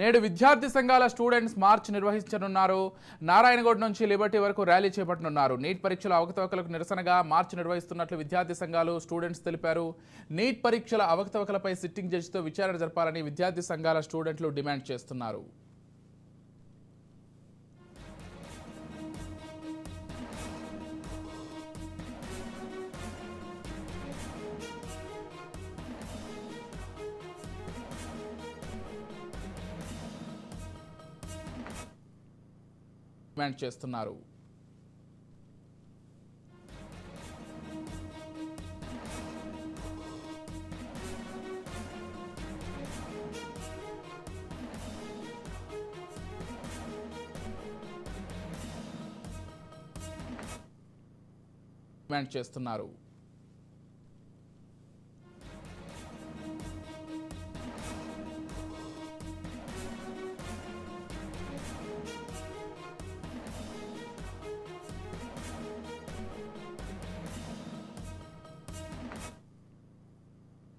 నేడు విద్యార్థి సంఘాల స్టూడెంట్స్ మార్చ్ నిర్వహించనున్నారు. నారాయణగూడ నుంచి లిబర్టీ వరకు ర్యాలీ చేపట్టనున్నారు. నీట్ పరీక్షల అవకతవకలకు నిరసనగా మార్చ్ నిర్వహిస్తున్నట్లు విద్యార్థి సంఘాలు స్టూడెంట్స్ తెలిపారు. నీట్ పరీక్షల అవకతవకలపై సిట్టింగ్ జడ్జితో విచారణ జరపాలని విద్యార్థి సంఘాల స్టూడెంట్లు డిమాండ్ చేస్తున్నారు. డిమాండ్ చేస్తున్నారు. డిమాండ్ చేస్తున్నారు.